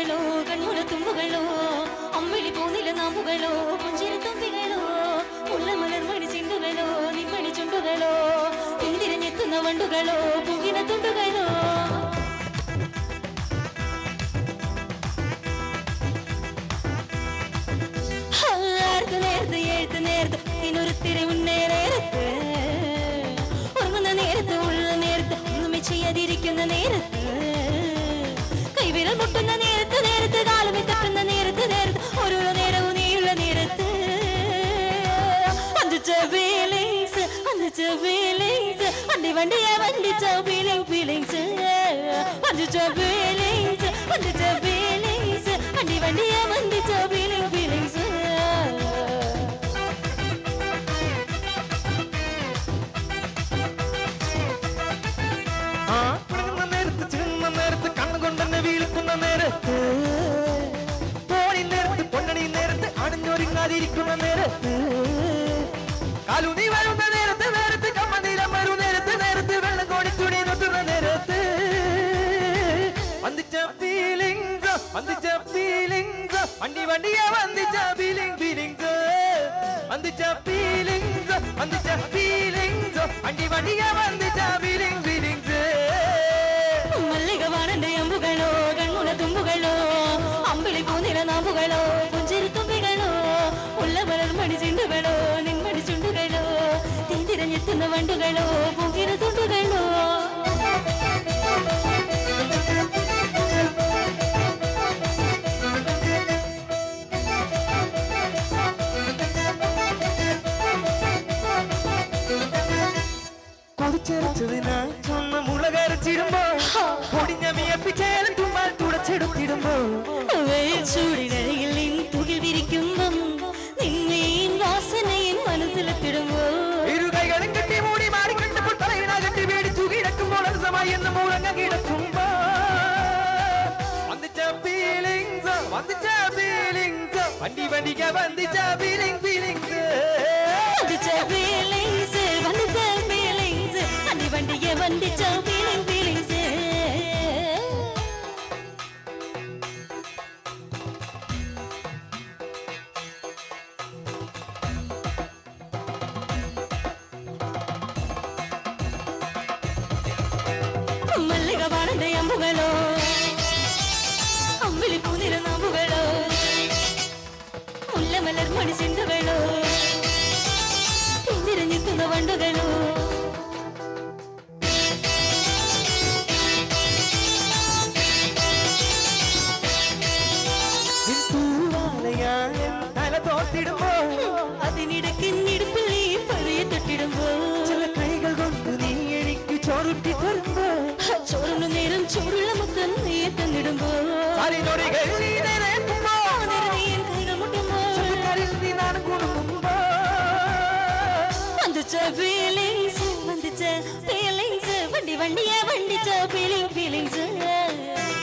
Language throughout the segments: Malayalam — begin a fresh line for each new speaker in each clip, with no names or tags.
പൂവുകളോ കൺമുന തുമ്പുകളോ അമ്മിളി പൂനില നാമ്പുകളോ പുഞ്ചിരി തുമ്പികളോ ഉള്ള മലർമണി ചിന്തുകളോ നിമ്മണി ചുണ്ടുകളോ എന്തിരഞ്ഞെത്തുന്ന വണ്ടുകളോ പൂകിന തുണ്ടുകളോ. നേരത്ത് നേരത്ത് എഴുത്ത് നേരത്ത് ഇതിനൊരുത്തിരി മുന്നേ ഉറങ്ങുന്ന നേരത്ത് ഉള്ള നേരത്ത് ഒന്നും ചെയ്യാതിരിക്കുന്ന നേരത്ത്. കൈവിരൽ മുട്ടുന്ന നേരത്ത് നേരത്ത് കാലുമി തട്ടുന്ന നേരത്ത് നേരത്ത് ഓരോരോ നേരവും നീയുള്ള നേരത്ത്. വന്ദിച്ച ഫീലിങ്സ് വന്ദിച്ച ഫീലിങ്സ് വണ്ടി വണ്ടിയെ വന്ദിച്ച ഫീലിംഗ് ഫീലിങ്സ് വന്ദിച്ച ഫീലിങ്സ് വന്ദിച്ച ഫീലിങ്സ് വണ്ടി വണ്ടിയെ വന്ദിച്ച ഫീലിംഗ്
അണിഞ്ഞൊരുങ്ങാതിരിക്കുന്ന നേരത്ത്. കാലുനി വരുന്ന നേരത്ത് നേരത്ത് കമ്മനീലം വരും നേരത്ത് നേരത്ത് വെള്ളം കോടി തുണി നോട്ടുന്ന നേരത്ത്. വന്നിച്ച ഫീലിംഗ് വന്നിച്ച ഫീലിംഗ് വണ്ടി വണ്ടിയ വന്നിച്ച ഫീലിംഗ് ഫീലിംഗ് വന്നിച്ച ഫീലിംഗ് വന്നിച്ച ഫീലിംഗ് വണ്ടി വണ്ടിയ വന്നിച്ച ഫീലിംഗ് കൊതിച്ചരച്ചതിനായി ചൊന്ന മുളകരച്ചിടുമ്പോ പൊടിഞ്ഞ വിയപ്പിച്ചേലും തുമ്മാൽ തുടച്ചെടുത്തിടുമ്പോ.
വെയിൽ ചൂടിനരികിൽ നിൻ തുകിൽ വിരിക്കുമ്പം നിന്നേൻ വാസനയിൻ മനസ്സിലെത്തിടുമ്പോ
ഇരുകൈകളും കെട്ടി മൂടി മാറി കണ്ടപ്പോൾ തലയിണ കെട്ടി മേടിച്ചു കിടക്കുമ്പോൾ അലസമായി എന്ന് മൂളങ്ങ കിടക്കുമ്പോ. വന്നിച്ച ഫീലിങ്സ് വന്നിച്ച ഫീലിങ്സ് വണ്ടി വണ്ടിക്ക് വന്നിച്ച ഫീലിംഗ് ഫീലിങ്സ്
വന്ദിച്ച ഫീലിങ്സ് അണ്ടി വന്ദിച്ച ഫീലിംഗ് ഫീലിങ്സ് മല്ലിക വാണന്റെ അമ്പുകളോ? അമ്പിളി പൂനിര നാമ്പുകളോ മുല്ലമലർ മണിച്ചിണ്ടുകളോ തിരഞ്ഞെത്തുന്ന വണ്ടുകളോ
തൂവാലയാൻ பார்த்திடும்போ அதனிடக்கின்
இடுப்பில் நீ பதையை தட்டிடும்போ சில
கைகள் கொண்டு நீ எனக்கு சோறுட்டி தரும்போ சோறுள்ள
நேரம் சோறுள்ள மக்கள் நீயே தந்திடும்போ சாரி
நொடிகள் நீ நிறைந்தும்போ
நிறைய என் கைகள் முட்டும்போ
சுடுகாரில் நீ நான் குடும்பம்போ
வந்துச்ச ஃபீலிங்ஸ் வந்துச்ச ஃபீலிங்ஸ் வண்டி வண்டிய வண்டிச்ச. Feeling feelings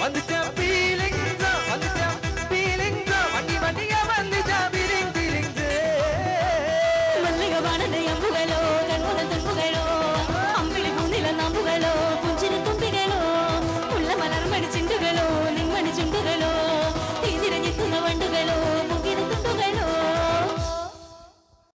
வந்துச்ச